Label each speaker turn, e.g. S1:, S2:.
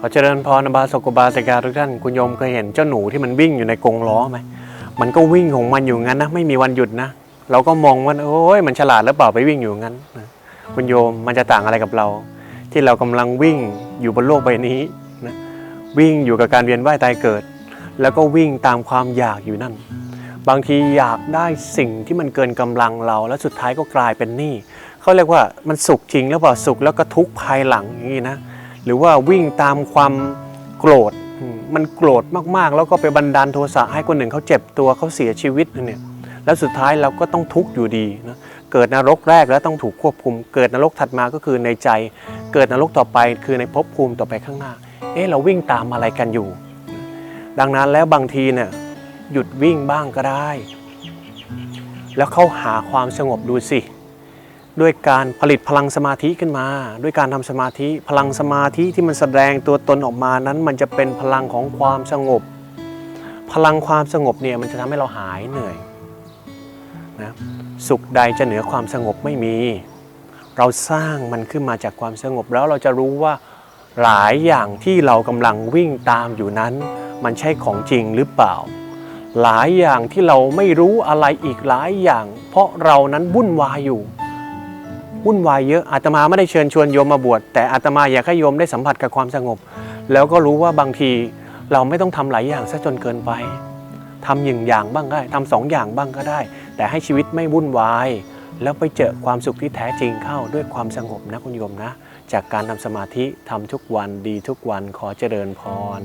S1: ขอเจริญพรบาสกบาสกาทุกท่านคุณโยมเคยเห็นเจ้าหนูที่มันวิ่งอยู่ในกรงล้อไหมมันก็วิ่งของมันอยู่งั้นนะไม่มีวันหยุดนะ เราก็มองว่าโอ้ยมันฉลาดหรือเปล่าไปวิ่งอยู่งั้นนะคุณโยมมันจะต่างอะไรกับเรา ที่เรากำลังวิ่งอยู่บนโลกใบนี้นะวิ่งอยู่กับการเวียนว่ายตายเกิด แล้วก็วิ่งตามความอยากอยู่นั่น บางทีอยากได้สิ่งที่มันเกินกำลังเรา แล้วสุดท้ายก็กลายเป็นหนี้เขาเรียกว่ามันสุขจริงแล้วเปล่าสุขแล้วก็ทุกข์ภายหลังอย่างนี้นะ หรือว่าวิ่งตามความโกรธมมันโกรธมากๆ แล้วก็ไปบันดาลโทสะให้คนหนึ่งเขาเจ็บตัวเขาเสียชีวิตเนี่ยแล้วสุดท้ายเราก็ต้องทุกข์อยู่ดีนะเกิดนรกแรกแล้วต้องถูกควบคุม เกิดนรกถัดมาก็คือในใจ เกิดนรกต่อไปคือในภพภูมิต่อไปข้างหน้า เอ๊ะเราวิ่งตามอะไรกันอยู่ ดังนั้นแล้วบางทีเนี่ยหยุดวิ่งบ้างก็ได้ แล้วเข้าหาความสงบดูสิ ด้วยการผลิตพลังสมาธิขึ้นมา ด้วยการทำสมาธิพลังสมาธิที่มันแสดงตัวตนออกมานั้น มันจะเป็นพลังของความสงบ พลังความสงบเนี่ยมันจะทำให้เราหายเหนื่อยนะสุขใดจะเหนือความสงบไม่มี เราสร้างมันขึ้นมาจากความสงบแล้วเราจะรู้ว่าหลายอย่างที่เรากำลังวิ่งตามอยู่นั้น มันใช่ของจริงหรือเปล่า หลายอย่างที่เราไม่รู้อะไรอีกหลายอย่าง เพราะเรานั้นวุ่นวายอยู่ วุ่นวายเยอะอาตมาไม่ได้เชิญชวนโยมมาบวชแต่อาตมาอยากให้โยมได้สัมผัสกับความสงบ แล้วก็รู้ว่าบางทีเราไม่ต้องทำหลายอย่างซะจนเกินไปทำหนึ่งอย่างบ้างก็ได้ทำสองอย่างบ้างก็ได้ แต่ให้ชีวิตไม่วุ่นวาย แล้วไปเจอความสุขที่แท้จริงเข้าด้วยความสงบนะคุณโยมนะ จากการทำสมาธิทำทุกวันดีทุกวันขอเจริญพร